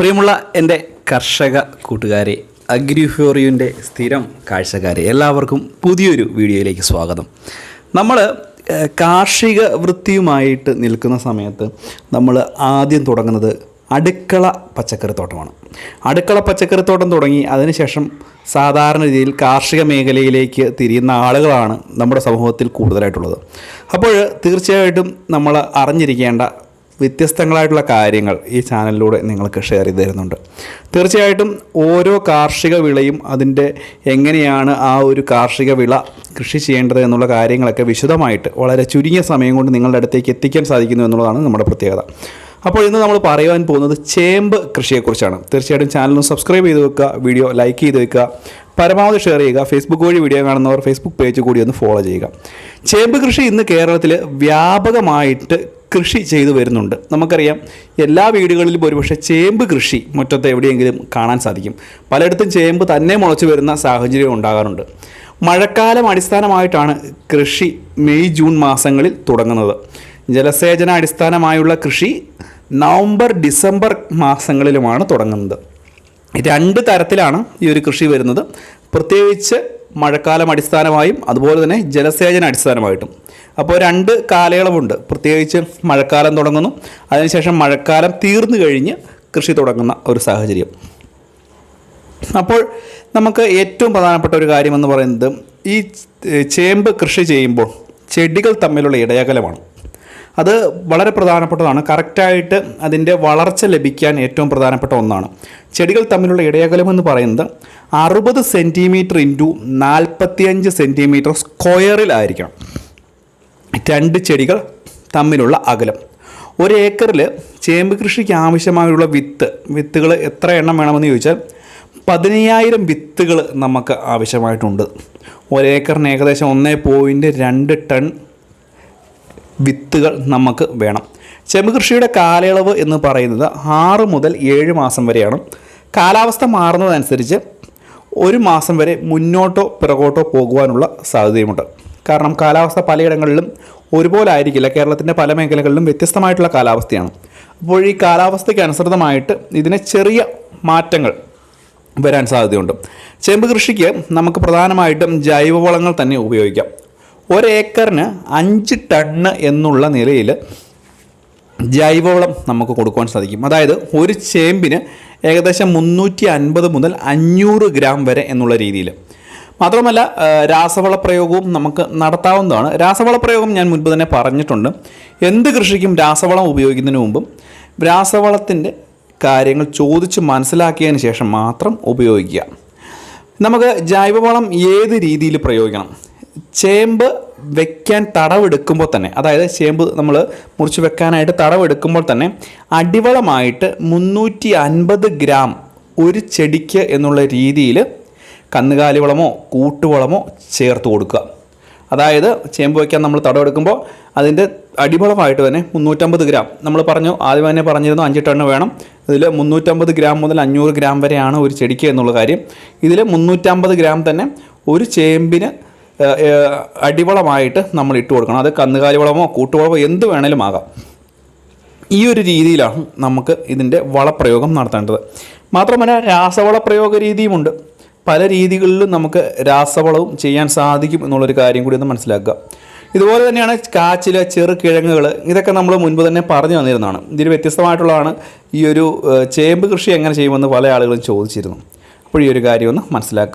പ്രിയമുള്ള എന്റെ കർഷക കൂട്ടുകാരെ അഗ്രിഫോറിയുന്റെ സ്ഥിരം കാഴ്ചക്കാരെ എല്ലാവർക്കും പുതിയൊരു വീഡിയോയിലേക്ക് സ്വാഗതം. നമ്മൾ കാർഷിക വൃത്തിയുമായിട്ട് നിൽക്കുന്ന സമയത്ത് നമ്മൾ ആദ്യം തുടങ്ങുന്നത് അടുക്കള പച്ചക്കറിത്തോട്ടമാണ്. അടുക്കള പച്ചക്കറിത്തോട്ടം തുടങ്ങി അതിനുശേഷം സാധാരണ രീതിയിൽ കാർഷിക മേഖലയിലേക്ക് തിരിയുന്ന ആളുകളാണ് നമ്മുടെ സമൂഹത്തിൽ കൂടുതലായിട്ടുള്ളത്. അപ്പോൾ തീർച്ചയായിട്ടും നമ്മൾ അറിഞ്ഞിരിക്കേണ്ട വ്യത്യസ്തങ്ങളായിട്ടുള്ള കാര്യങ്ങൾ ഈ ചാനലിലൂടെ നിങ്ങൾക്ക് ഷെയർ ചെയ്ത് തരുന്നുണ്ട്. തീർച്ചയായിട്ടും ഓരോ കാർഷിക വിളയും അതിന്റെ എങ്ങനെയാണ് ആ ഒരു കാർഷിക വിള കൃഷി ചെയ്യേണ്ടത് എന്നുള്ള കാര്യങ്ങളൊക്കെ വിശദമായിട്ട് വളരെ ചുരുങ്ങിയ സമയം കൊണ്ട് നിങ്ങളുടെ അടുത്തേക്ക് എത്തിക്കാൻ സാധിക്കുന്നു എന്നുള്ളതാണ് നമ്മുടെ പ്രത്യേകത. അപ്പോൾ ഇന്ന് നമ്മൾ പറയുവാൻ പോകുന്നത് ചേമ്പ് കൃഷിയെക്കുറിച്ചാണ്. തീർച്ചയായിട്ടും ചാനൽ സബ്സ്ക്രൈബ് ചെയ്ത് വെക്കുക വീഡിയോ ലൈക്ക് ചെയ്ത് വെക്കുക പരമാവധി ഷെയർ ചെയ്യുക ഫേസ്ബുക്ക് വഴി വീഡിയോ കാണുന്നവർ ഫേസ്ബുക്ക് പേജ് കൂടി ഒന്ന് ഫോളോ ചെയ്യുക. ചേമ്പ് കൃഷി ഇന്ന് കേരളത്തിൽ വ്യാപകമായിട്ട് കൃഷി ചെയ്തു വരുന്നുണ്ട്. നമുക്കറിയാം എല്ലാ വീടുകളിലും ഒരുപക്ഷെ ചേമ്പ് കൃഷി മുറ്റത്ത് എവിടെയെങ്കിലും കാണാൻ സാധിക്കും. പലയിടത്തും ചേമ്പ് തന്നെ മുളച്ചു വരുന്ന സാഹചര്യം ഉണ്ടാകാറുണ്ട്. മഴക്കാലം അടിസ്ഥാനമായിട്ടാണ് കൃഷി മെയ് ജൂൺ മാസങ്ങളിൽ തുടങ്ങുന്നത്. ജലസേചന അടിസ്ഥാനമായുള്ള കൃഷി നവംബർ ഡിസംബർ മാസങ്ങളിലുമാണ് തുടങ്ങുന്നത്. രണ്ട് തരത്തിലാണ് ഈ ഒരു കൃഷി വരുന്നത്. പ്രത്യേകിച്ച് മഴക്കാലം അടിസ്ഥാനമായും അതുപോലെ തന്നെ ജലസേചന അടിസ്ഥാനമായിട്ടും. അപ്പോൾ രണ്ട് കാലയളവുണ്ട്. പ്രത്യേകിച്ച് മഴക്കാലം തുടങ്ങുന്നു. അതിനുശേഷം മഴക്കാലം തീർന്നു കഴിഞ്ഞ് കൃഷി തുടങ്ങുന്ന ഒരു സാഹചര്യം. അപ്പോൾ നമുക്ക് ഏറ്റവും പ്രധാനപ്പെട്ട ഒരു കാര്യമെന്ന് പറയുന്നത് ഈ ചേമ്പ് കൃഷി ചെയ്യുമ്പോൾ ചെടികൾ തമ്മിലുള്ള ഇടയകലമാണ് അത് വളരെ പ്രധാനപ്പെട്ടതാണ്. കറക്റ്റായിട്ട് അതിന്റെ വളർച്ച ലഭിക്കാൻ ഏറ്റവും പ്രധാനപ്പെട്ട ഒന്നാണ്. ചെടികൾ തമ്മിലുള്ള ഇടയകലം എന്ന് പറയുന്നത് അറുപത് സെന്റിമീറ്റർ ഇന്റു നാൽപ്പത്തിയഞ്ച് സെന്റിമീറ്റർ സ്ക്വയറിലായിരിക്കണം രണ്ട് ചെടികൾ തമ്മിലുള്ള അകലം. ഒരു ഏക്കറിൽ ചേമ്പ് കൃഷിക്ക് ആവശ്യമായുള്ള വിത്ത് വിത്തുകൾ എത്ര എണ്ണം വേണമെന്ന് ചോദിച്ചാൽ പതിനയ്യായിരം വിത്തുകൾ നമുക്ക് ആവശ്യമായിട്ടുണ്ട്. ഒരേക്കറിന് ഏകദേശം ഒന്നേ പോയിന്റ് രണ്ട് ടൺ വിത്തുകൾ നമുക്ക് വേണം. ചെമ്പ് കൃഷിയുടെ കാലയളവ് എന്ന് പറയുന്നത് ആറ് മുതൽ ഏഴ് മാസം വരെയാണ്. കാലാവസ്ഥ മാറുന്നതനുസരിച്ച് ഒരു മാസം വരെ മുന്നോട്ടോ പിറകോട്ടോ പോകുവാനുള്ള സാധ്യതയുമുണ്ട്. കാരണം കാലാവസ്ഥ പലയിടങ്ങളിലും ഒരുപോലെ ആയിരിക്കില്ല കേരളത്തിന്റെ പല മേഖലകളിലും വ്യത്യസ്തമായിട്ടുള്ള കാലാവസ്ഥയാണ്. അപ്പോൾ ഈ കാലാവസ്ഥയ്ക്ക് അനുസൃതമായിട്ട് ഇതിന് ചെറിയ മാറ്റങ്ങൾ വരാൻ സാധ്യതയുണ്ട്. ചെമ്പ് കൃഷിക്ക് നമുക്ക് പ്രധാനമായിട്ടും ജൈവവളങ്ങൾ തന്നെ ഉപയോഗിക്കാം. ഒരേക്കറിന് അഞ്ച് ടണ്ണ് എന്നുള്ള നിലയിൽ ജൈവവളം നമുക്ക് കൊടുക്കുവാൻ സാധിക്കും. അതായത് ഒരു ചേമ്പിന് ഏകദേശം മുന്നൂറ്റി അൻപത് മുതൽ അഞ്ഞൂറ് ഗ്രാം വരെ എന്നുള്ള രീതിയിൽ. മാത്രമല്ല രാസവള പ്രയോഗവും നമുക്ക് നടത്താവുന്നതാണ്. രാസവള പ്രയോഗം ഞാൻ മുൻപ് തന്നെ പറഞ്ഞിട്ടുണ്ട്. എന്ത് കൃഷിക്കും രാസവളം ഉപയോഗിക്കുന്നതിന് മുമ്പും രാസവളത്തിന്റെ കാര്യങ്ങൾ ചോദിച്ച് മനസ്സിലാക്കിയതിന് ശേഷം മാത്രം ഉപയോഗിക്കുക. നമുക്ക് ജൈവവളം ഏത് രീതിയിൽ പ്രയോഗിക്കണം? ചേമ്പ് വെക്കാൻ തടവെടുക്കുമ്പോൾ തന്നെ അതായത് ചേമ്പ് നമ്മൾ മുറിച്ച് വെക്കാനായിട്ട് തടവെടുക്കുമ്പോൾ തന്നെ അടിവളമായിട്ട് മുന്നൂറ്റി അൻപത് ഗ്രാം ഒരു ചെടിക്ക് എന്നുള്ള രീതിയിൽ കന്നുകാലി വളമോ കൂട്ടുവളമോ ചേർത്ത് കൊടുക്കുക. അതായത് ചേമ്പ് വയ്ക്കാൻ നമ്മൾ തടവെടുക്കുമ്പോൾ അതിന്റെ അടിവളമായിട്ട് തന്നെ മുന്നൂറ്റമ്പത് ഗ്രാം. നമ്മൾ പറഞ്ഞു ആദ്യം തന്നെ പറഞ്ഞിരുന്നു അഞ്ച് ടണ്ണ് വേണം. ഇതിൽ മുന്നൂറ്റമ്പത് ഗ്രാം മുതൽ അഞ്ഞൂറ് ഗ്രാം വരെയാണ് ഒരു ചെടിക്ക് എന്നുള്ള കാര്യം. ഇതിൽ മുന്നൂറ്റമ്പത് ഗ്രാം തന്നെ ഒരു ചേമ്പിന് അടിവളമായിട്ട് നമ്മൾ ഇട്ട് കൊടുക്കണം. അത് കന്നുകാലി വളമോ കൂട്ടുവളമോ എന്ത് വേണേലും ആകാം. ഈ ഒരു രീതിയിലാണ് നമുക്ക് ഇതിന്റെ വളപ്രയോഗം നടത്തേണ്ടത്. മാത്രമല്ല രാസവളപ്രയോഗ രീതിയുമുണ്ട്. പല രീതികളിലും നമുക്ക് രാസവളവും ചെയ്യാൻ സാധിക്കും എന്നുള്ളൊരു കാര്യം കൂടി ഒന്ന് മനസ്സിലാക്കുക. ഇതുപോലെ തന്നെയാണ് കാച്ചിൽ ചെറു കിഴങ്ങുകൾ ഇതൊക്കെ നമ്മൾ മുൻപ് തന്നെ പറഞ്ഞു തന്നിരുന്നതാണ്. ഇതിന് വ്യത്യസ്തമായിട്ടുള്ളതാണ് ഈ ഒരു ചേമ്പ് കൃഷി എങ്ങനെ ചെയ്യുമെന്ന് പല ആളുകളും ചോദിച്ചിരുന്നു. അപ്പോൾ ഈ ഒരു കാര്യം ഒന്ന് മനസ്സിലാക്കുക